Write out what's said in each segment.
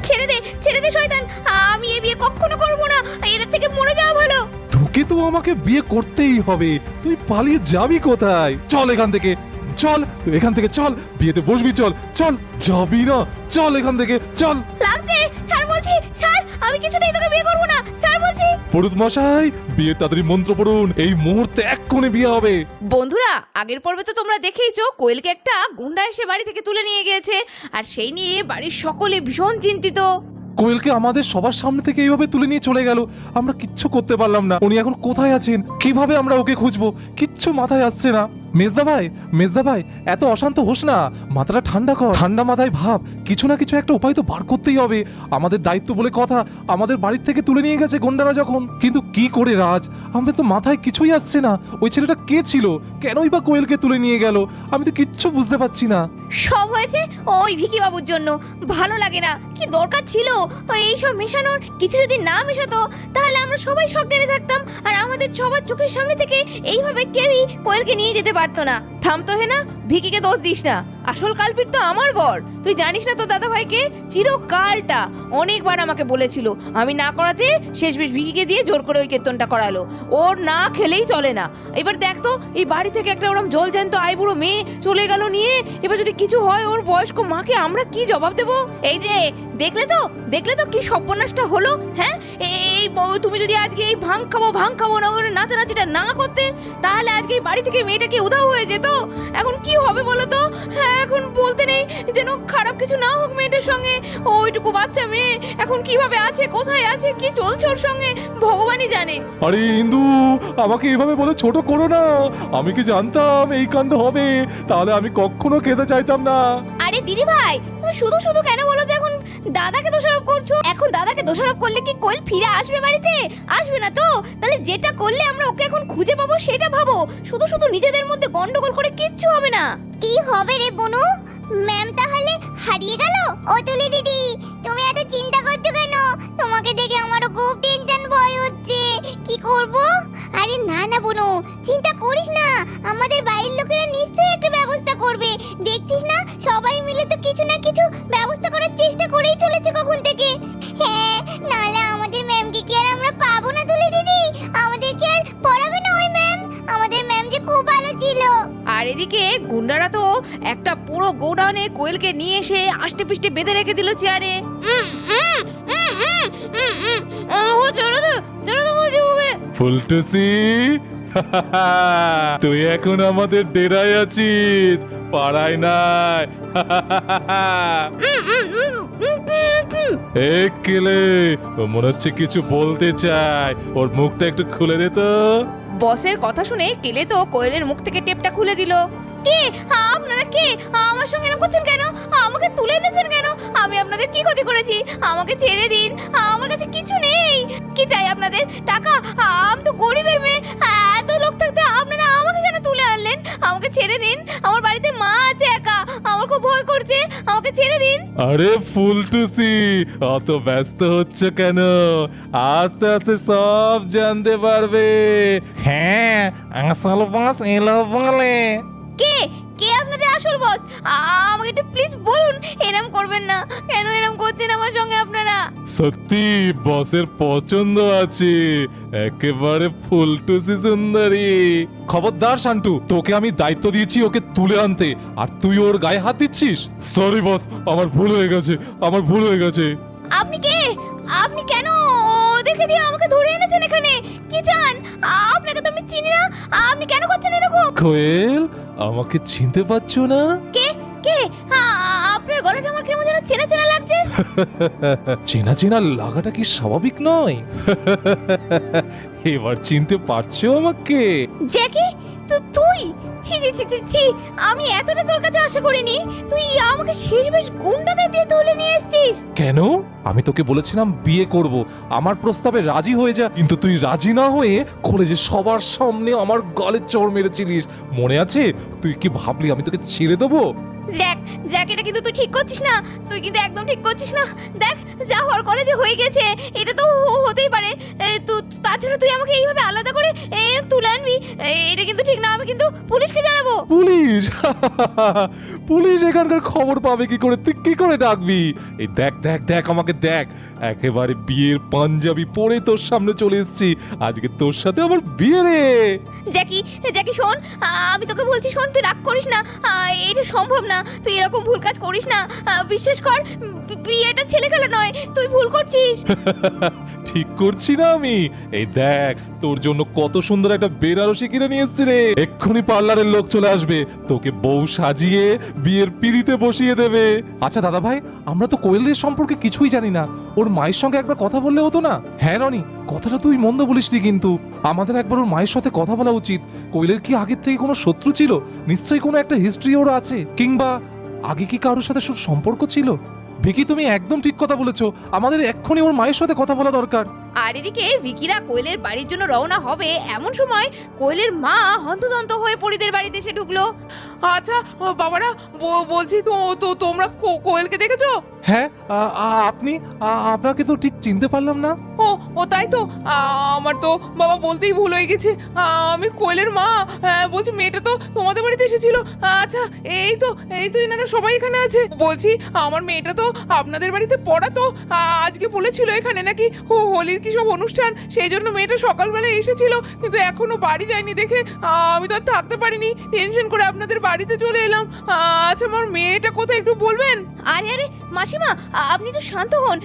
ছেড়ে দে ছেড়ে দে শয়তান। আমি এ বিয়ে কখনো করব না। এর থেকে মরে যাওয়া ভালো। তোকে তো আমাকে বিয়ে করতেই হবে। তুই পালিয়ে যাবি কোথায়? চল এখান থেকে। চল তুই এখান থেকে চল। বিয়েতে বসবি চল। চল যাবি না। চল এখান থেকে। চল। লাগছে বলছি ছাড় আমি কিছুতেই তোকে বিয়ে করব না। ছাড় বলছি। পুরুত মশাই বিয়ে তাড়াতাড়ি মন্ত্র পড়ুন। এই মুহূর্তে এক্ষুনি বিয়ে হবে। বন্ধুরা আগের পর্বে তো তোমরা দেখেইছো কোয়েলকে একটা গুন্ডা এসে বাড়ি থেকে তুলে নিয়ে গিয়েছে। আর সেই নিয়ে বাড়ির সকলে ভীষণ চিন্তিত। কোয়েলকে আমাদের সবার সামনে থেকে এইভাবে তুলে নিয়ে চলে গেল। আমরা কিচ্ছু করতে পারলাম না। উনি এখন কোথায় আছেন? কীভাবে আমরা ওকে খুঁজবো? কিচ্ছু মাথায় আসছে না। মেজদা ভাই মেজদা ভাই, এত অশান্ত হোস না, মাথাটা ঠান্ডা কর। ঠান্ডা মাথায় ভাব, কিছু না কিছু একটা উপায় তো বার করতেই হবে। আমাদের দায়িত্ব বলে কথা আমাদের বাড়ির থেকে তুলে নিয়ে গেছে গন্ডারা যখন। কিন্তু কি করে রাজ আমাদের তো মাথায় কিছুই আসছে না। ওই ছেলেটা কে ছিল? কেনই বা কোয়েলকে তুলে নিয়ে গেল? আমি তো কিচ্ছু বুঝতে পারছি না। সব হয়েছে ওই ভিকি বাবুর জন্য। ভালো লাগে না। কি দরকার ছিল? ওই এইসব মেশানোর? কিছু যদি না মেশাতো, তাহলে আমরা সবাই সজ্ঞানে থাকতাম। আর আমাদের সবার চোখের সামনে থেকে এইভাবে কেউই কোয়েলকে নিয়ে যেতে পারতো না। থাম তো হে না ভিকিকে দোষ দিস না। আসল কালপিট তো আমার বর। তুই জানিস না তো দাদা ভাইকে চিরকালটা অনেকবার আমাকে বলেছিল, আমি না করাতে শেষ বেশ ভিকিকে দিয়ে জোর করে ওই কীর্তনটা করালো। ওর না খেলেই চলে না। এবার দেখ তো, এই বাড়ি থেকে একটা ওরম জল জ্যান্ত আইবুড়ো মেয়ে চলে গেল নিয়ে, এবার যদি কিছু হয় ওর বয়স্ক মাকে আমরা কি জবাব দেব? এই যে, দেখলে তো দেখলে তো কি সর্বনাশটা হলো হ্যাঁ? এই তুমি যদি আজকে এই ভাং খাব ভাং খাব না করে নাচানাচিটা না করতে, তাহলে আজকে এই বাড়ি থেকে মেয়েটাকে উধাও হয়ে যেত। এখন কি হবে বলো তো? হ্যাঁ এখন বলতে নেই যেন খারাপ কিছু না হোক মেয়েটার সঙ্গে। ওইটুকু বাচ্চা মেয়ে এখন কীভাবে আছে কোথায় আছে কি চলছে ওর সঙ্গে? ভগবানই জানে। আরে ইন্দু আমাকে এভাবে বলে ছোট করো না। আমি কি জানতাম এই কাণ্ড হবে? তাহলে আমি কখনো খেতে চাইতাম না। আরে দিদি ভাই তুমি শুধু শুধু কেন বলো যে এখন দাদাকে দোষারোপ করছ? এখন দাদাকে দোষারোপ করলে কি কোয়েল ফিরে আসবে বাড়িতে? আসবে না তো? তাহলে যেটা করলে আমরা ওকে এখন খুঁজে পাবো, সেটা ভাবো। শুধু শুধু নিজেদের মধ্যে গন্ডগোল করে কিচ্ছু হবে না। কি হবে রে বনু? ম্যাম তাহলে হারিয়ে গেল? ও তুলি দিদি, তুমি এত চিন্তা করছ কেন? তোমাকে দেখে আমারও খুব টেনশন ভয় হচ্ছে কি করব? আরে না না বনু, চিন্তা করিস না। আমাদের বাড়ির লোকেরা নিশ্চয়ই একটা ব্যবস্থা করবে। দেখছিস না? সবাই মিলে তো কিছু না কিছু ব্যবস্থা করার চেষ্টা করেই চলেছে কখন থেকে। হ্যাঁ নাহলে আমাদের ম্যামকে কি আর আমরা পাবো না তুলি দিদি? আমাদেরকে আর পড়াবে না ওই ম্যাম আমাদের ম্যাম যে খুব ভালো ছিল। আর এদিকে গুন্ডারা তো একটা পুরো গোডাউনে কোয়েলকে নিয়ে এসে আষ্টে পিষ্টে বেঁধে রেখে দিল চেয়ারে। ও চলো তো চলো তো বলছি ওকে। ফুলটুসি তুই এখন আমাদের ডেরায় আছিস পাড়ায় নাই। কেলে মনে হচ্ছে কিছু বলতে চায়। ওর মুখটা একটু খুলে দে তো। বসের কথা শুনে কেলে তো কোয়েলের মুখ থেকে টেপটা খুলে দিল। কে? আপনারা কে? আমার সঙ্গে এরকম করছেন কেন? আমাকে তুলে এনেছেন কেন? আমি আপনাদের কি ক্ষতি করেছি? আমাকে ছেড়ে দিন। আমার কাছে কিছু নেই। কি চাই আপনাদের? টাকা ছেড়ে দিন। আরে ফুলটুসি অত ব্যস্ত হচ্ছে কেন? আস্তে আস্তে সব জানতে পারবে। হ্যাঁ আসল বাস এলো বলে। কে? কে আপনাদের আসল বস আমাকে একটু প্লিজ বলুন এরম করবেন না। কেন এরম করছেন আমার সঙ্গে আপনারা? সত্যি বসের পছন্দ আছে। একেবারে ফুলটুসি সুন্দরী। খবরদার শান্টু তোকে আমি দায়িত্ব দিয়েছি ওকে তুলে আনতে। আর তুই ওর গায়ে হাত দিচ্ছিস? সরি বস আমার ভুল হয়ে গেছে আমার ভুল হয়ে গেছে। আপনি কে? আপনি কেন? ওদেরকে দিয়ে আমাকে ধরে এনেছেন এখানে? কি চান? আপনাকে তো আমি চিনি না। আপনি কেন করছেন এরকম? কোয়েল আমাকে চিনতে পারছ না? কে? কে? আপনার গলাটা আমার কেমন যেন চেনা চেনা লাগছে। চেনা চেনা লাগাটা কি স্বাভাবিক নয়? এবার চিনতে পারছ আমাকে? জ্যাকি তুই? ছি ছি ছি ছি ছি, আমি এতটা তোর কাছে আশা করিনি। তুই আমাকে শেষমেশ গুন্ডাদের দিয়ে তুলে নিয়ে এসেছিস। কেন? আমি তোকে বলেছিলাম বিয়ে করব। আমার প্রস্তাবে রাজি হয়ে যা। কিন্তু তুই রাজি না হয়ে কলেজে সবার সামনে আমার গলে চড় মেরেছিলিস। মনে আছে? তুই কি ভাবলি আমি তোকে ছেড়ে দেবো? জ্যাক জ্যাক এটা কিন্তু তুই ঠিক করছিস না। তুই কিন্তু একদম ঠিক করছিস না। দেখ যা হওয়ার কলেজে হয়ে গেছে। এটা তো হতেই পারে। তো- তার জন্য তুই আমাকে এইভাবে আলাদা করে তুলে আনবি? এটা কিন্তু ঠিক না। আমি কিন্তু পুলিশকে জানাব। পুলিশ? পুলিশ এখানকার খবর পাবে কি করে? তুই কি করে ডাকবি? এই দেখ দেখ দেখ আমাকে দেখ। একেবারে বিয়ের পাঞ্জাবি পরে তোর সামনে চলে এসেছি। আজকে তোর সাথে আমার বিয়ে রে। জ্যাকি জ্যাকি শোন আমি তোকে বলছি শোন তুই রাগ করিস না। এটা সম্ভব না। তুই এরকম ভুল কাজ করিস না। বিশ্বাস কর বিয়েটা ছেলে খেলা নয়, তুই ভুল করছিস। ঠিক করছি না আমি। এই দেখ, তোর জন্য কত সুন্দর একটা বেনারসি কিনে নিয়ে এসছি রে। এক্ষুনি পার্লারের লোক চলে আসবে, তোকে বউ সাজিয়ে বিয়ের পিড়িতে বসিয়ে দেবে। আচ্ছা দাদা ভাই আমরা তো কোয়েলের সম্পর্কে কিছুই জানি না। ওর মায়ের সঙ্গে একবার কথা বললে হতো না? হ্যাঁ রনি, কথাটা তুই মন্দ বলিসনি কিন্তু। আমাদের একবার ওর মায়ের সাথে কথা বলা উচিত। কোয়েলের কি আগের থেকে কোনো শত্রু ছিল? নিশ্চয়ই কোনো একটা হিস্ট্রি ওর আছে। কিংবা আগে কি কারোর সাথে সুর সম্পর্ক ছিল? ভিকি, তুমি একদম ঠিক কথা বলেছ। আমাদের এক্ষুনি ওর মায়ের সাথে কথা বলা দরকার। আর এদিকে ভিকিরা কোয়েলের বাড়ির জন্য রওনা হবে এমন সময় কোয়েলের মা হন্তদন্ত হয়ে পরিদের বাড়িতে এসে ঢুকলো। আচ্ছা বাবারা ব- বলছি তো তো তোমরা কো- কোয়েলকে দেখেছ? হ্যাঁ আপনি আপনাকে তো ঠিক চিনতে পারলাম না। ও ও তাই তো আমার তো বাবা বলতেই ভুল হয়ে গেছে। আমি কোয়েলের মা হ্যাঁ, বলছি মেয়েটা তো তোমাদের বাড়িতে এসেছিল। আচ্ছা এই তো এই তো এনারা সবাই এখানে আছে। বলছি আমার মেয়েটা তো আপনাদের বাড়িতে পড়াতো আজকে বলেছিল এখানে নাকি হো হোলির কি সব অনুষ্ঠান? সেই জন্য মেয়েটা সকালবেলা এসেছিল, কিন্তু এখনও বাড়ি যায়নি দেখে আমি তো আর থাকতে পারিনি। টেনশন করে আপনাদের বাড়িতে চলে এলাম। আচ্ছা আমার মেয়েটা কোথায় একটু বলবেন? আরে আরে মাসিমা আপনি একটু শান্ত হন।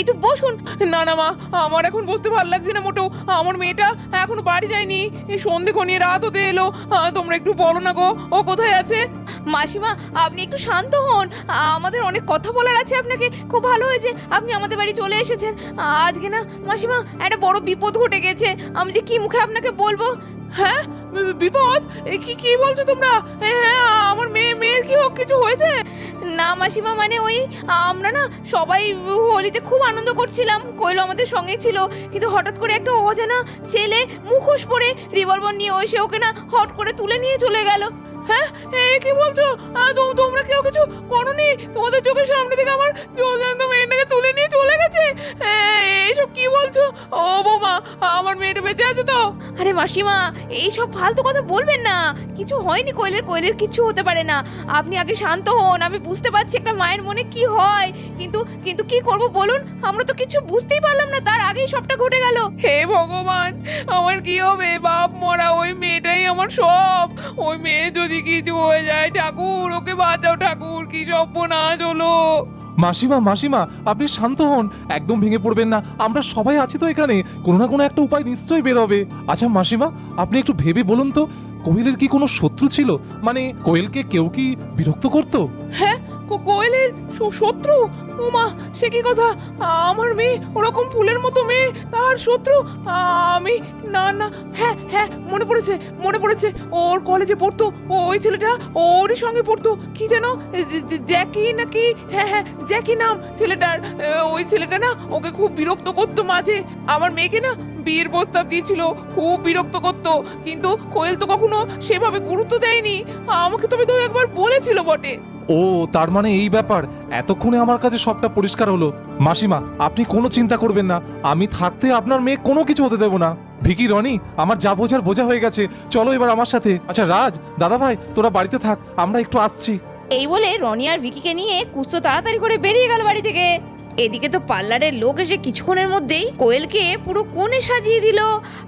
একটু বসুন। না না মা আমার এখন বসতে ভালো লাগছে না মোটেও। আমার মেয়েটা এখনও বাড়ি যায়নি। সন্ধে ঘনিয়ে রাত হতে এলো। তোমরা একটু বলো না গো ও কোথায় আছে? মাসিমা আপনি একটু শান্ত হন। আমাদের অনেক কথা বলার আছে আপনাকে। খুব ভালো হয়েছে আপনি আমাদের বাড়ি চলে এসেছেন। আজকে না মাসিমা একটা বড় বিপদ ঘটে গেছে। আমি যে কি মুখে আপনাকে বলব? হ্যাঁ বিপদ? কি কি বলছো তোমরা? হ্যাঁ আমার মেয়ে না মাসিমা মানে ওই, আমরা না সবাই হোলিতে খুব আনন্দ করছিলাম। কইল আমাদের সঙ্গে ছিল, কিন্তু হঠাৎ করে একটা অজানা ছেলে মুখোশ পরে রিভলভার নিয়ে এসে ওকে না হট করে তুলে নিয়ে চলে গেল। হ্যাঁ কি বলছো? তোমরা কেউ কিছু করনি? তোমাদের চোখের সামনে থেকে আমার মেয়েটাকে তুলে নিয়ে চলে গেছে? এইসব বলছো? ও বৌমা আমার মেয়েটা বেঁচে আছে তো? আরে মাসিমা এই সব ফালতু কথা বলবেন না। কিছু হয়নি কোয়েলের কোয়েলের কিছু হতে পারে না। আপনি আগে শান্ত হন আমি বুঝতে পারছি একটা মায়ের মনে কি হয়। কিন্তু কিন্তু কি করব বলুন? আমরা তো কিছু বুঝতেই পারলাম না তার আগেই সবটা ঘটে গেল। হে ভগবান আমার কি হবে? বাপ মরা ওই মেয়েটাই আমার সব। ওই মেয়ে যদি কিছু হয়ে যায় ঠাকুর ওকে বাঁচাও ঠাকুর কি সর্বনাশ হলো। মাসিমা মাসিমা, আপনি শান্ত হন। একদম ভেঙে পড়বেন না। আমরা সবাই আছি তো এখানে। কোনো না কোনো একটা উপায় নিশ্চয়ই বের হবে। আচ্ছা মাসিমা, আপনি একটু ভেবে বলুন তো কোয়েলের কি কোনো শত্রু ছিল? মানে কোয়েলকে কেউ কি বিরক্ত করতো? কো- কোয়েলের শত্রু? ওমা সে কি কথা? আমার মেয়ে ওরকম ফুলের মতো মেয়ে, তার শত্রু? আমি, না না হ্যাঁ হ্যাঁ মনে পড়েছে মনে পড়েছে। ওর কলেজে পড়তো, ও ওই ছেলেটা, ওরই সঙ্গে পড়তো। কি যেন, জ্যা- জ্যা- জ্যাকি নাকি হ্যাঁ হ্যাঁ জ্যাকি নাম। ছেলেটার ওই ছেলেটা না, ওকে খুব বিরক্ত করতো মাঝে। আমার মেয়েকে না বিয়ের প্রস্তাব দিয়েছিল খুব বিরক্ত করতো। কিন্তু কোয়েল তো কখনো সেভাবে গুরুত্ব দেয়নি। আমাকে তবে তো একবার বলেছিল বটে। ও তার মানে এই ব্যাপার। এতক্ষণে আমার কাছে সবটা পরিষ্কার হলো। মাসিমা আপনি কোনো চিন্তা করবেন না। আমি থাকতে আপনার মেয়ে কোনো কিছু হতে দেবো না। ভিকি রনি আমার যা বোঝার বোঝা হয়ে গেছে। চলো এবার আমার সাথে। আচ্ছা রাজ দাদা ভাই তোরা বাড়িতে থাক। আমরা একটু আসছি। এই বলে রনি আর ভিকিকে নিয়ে কুস্তো তাড়াতাড়ি করে বেরিয়ে গেল বাড়ি থেকে। এদিকে তো পার্লারের লোক এসে কিছুক্ষণের মধ্যেই কোয়েলকে পুরো কোণে সাজিয়ে দিল।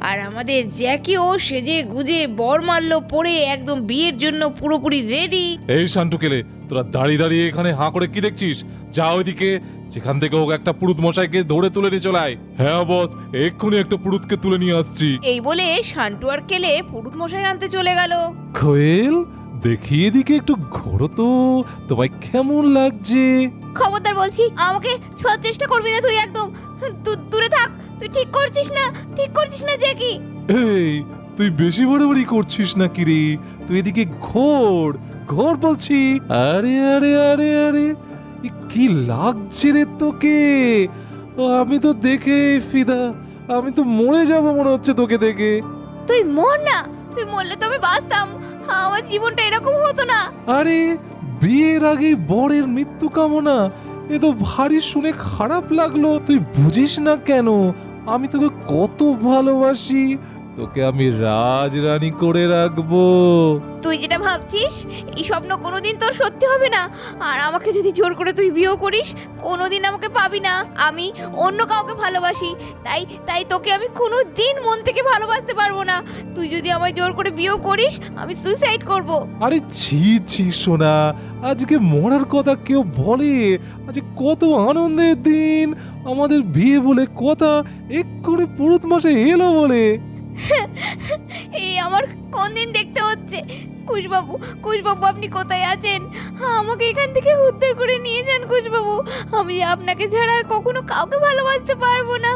আর আমাদের জ্যাকিও সেজে গুজে বর মারলো পরে একদম বিয়ের জন্য পুরোপুরি রেডি এই শান্টুকেলে তোরা দাঁড়িয়ে দাঁড়িয়ে এখানে হাঁ করে কি দেখছিস? যা ওইদিকে যেখান থেকে হোক একটা পুরুত মশাইকে ধরে তুলে নিয়ে চলায় হ্যাঁ বস এক্ষুনি একটা পুরুতকে তুলে নিয়ে আসছি। এই বলে শান্টু আর কেলে পুরুত মশাই আনতে চলে গেল। কোয়েল দেখি এদিকে একটু ঘোরো তো। তোমায় কেমন লাগছে? খবরদার বলছি আমাকে ছোঁয়ার চেষ্টা করবি না তুই একদম। দূ- দূরে থাক তুই ঠিক করছিস না ঠিক করছিস না জ্যাকি এই তুই বেশি বড়াবড়ি করছিস না কি রে? তুই এদিকে ঘোর ঘোর বলছি। আরে আরে আরে আরে এ কি লাগছে রে তোকে? ও, আমি তো দেখে ফিদা আমি তো মরে যাব মনে হচ্ছে তোকে দেখে। তুই মর না তুই মরলে তো আমি বাঁচতাম। আমার জীবনটা এরকম হতো না। আরে, বিয়ের আগে বরের মৃত্যু কামনা, এ তো ভারী শুনে খারাপ লাগল। তুই বুঝিস না কেন, আমি তোকে কত ভালোবাসি। তোকে আমি রাজ রাজরানী করে রাখব। তুই যেটা ভাবছিস এই স্বপ্ন কোনোদিন তোর সত্যি হবে না। আর আমাকে যদি জোর করে তুই বিয়েও করিস কোনোদিন আমাকে পাবি না। আমি অন্য কাউকে ভালোবাসি তাই তাই তোকে আমি কোনো দিন মন থেকে ভালোবাসতে পারব না। তুই যদি আমায় জোর করে বিয়েও করিস আমি সুইসাইড করব। আরে ছি ছি সোনা আজকে মরার কথা কেউ বলে? আজ কত আনন্দের দিন। আমাদের বিয়ে বলে কথা এক্ষুনি পুরুত মাসে এলো বলে। এই আমার কোন দিন দেখতে হচ্ছে? কুশবাবু কুশবাবু আপনি কোথায় আছেন? আমাকে এখান থেকে উদ্ধার করে নিয়ে যান কুশবাবু। আমি আপনাকে ছাড়া আর কখনো কাউকে ভালোবাসতে পারব না।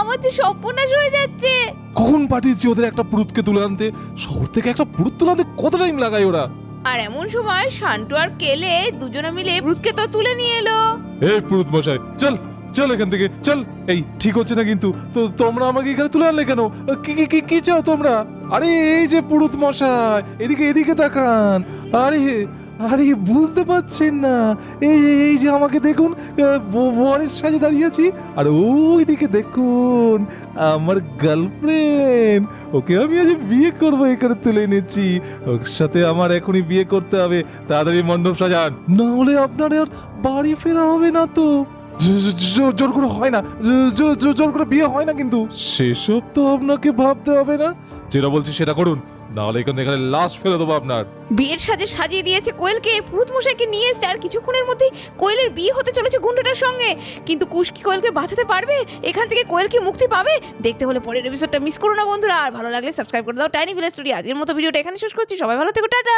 আমার যে সর্বনাশ হয়ে যাচ্ছে। কখন পাঠিয়েছি ওদের একটা পুরুতকে তুলে আনতে? শহর থেকে একটা পুরুত তুলে আনতে কত টাইম লাগায় ওরা? আর এমন সময় শান্টু আর কেলে দুজনে মিলে ভূতকে তো তুলে নিয়ে এলো। এই পুরুত মশাই চল। চল এখান থেকে, চল। এই, ঠিক হচ্ছে না কিন্তু। তো তোমরা আমাকে এখানে তুলে আনলে কেন? কি কি কি কি চাও তোমরা? আরে, এই যে পুরুত মশাই, এদিকে এদিকে তাকান। আরে আরে, বুঝতে পারছেন না। এই, এই- যে আমাকে দেখুন বরের সাজে দাঁড়িয়েছি আর ওই দিকে দেখুন, আমার গার্লফ্রেন্ড। ওকে আমি আজ বিয়ে করব, এখানে তুলে এনেছি। ওর সাথে আমার এখনই বিয়ে করতে হবে। তাড়াতাড়ি মণ্ডপ সাজান। না হলে আপনার আর বাড়ি ফেরা হবে না তো। জোর করে হয় না। জোর করে বিয়ে হয় না কিন্তু। সেসব তো আপনাকে ভাবতে হবে না। যেটা বলছি সেটা করুন। না হলে এখানে এখানে লাশ ফেলে দেবো আপনার। বিয়ের সাজে সাজিয়ে দিয়েছে কোয়েলকে। পুরুত মশাইকে নিয়ে এসছে। আর কিছুক্ষণের মধ্যেই কোয়েলের বিয়ে হতে চলেছে গুন্ডাটার সঙ্গে। কিন্তু কুশ কি কোয়েলকে বাঁচাতে পারবে? এখান থেকে কোয়েল কি মুক্তি পাবে? দেখতে হলে পরের এপিসোডটা মিস করো না বন্ধুরা। আর ভালো লাগলে সাবস্ক্রাইব করে দাও। টাইনি ভিলেজ স্টোরি আজকের মতো ভিডিওটা এখানে শেষ করছি। সবাই ভালো থেকো। টাটা।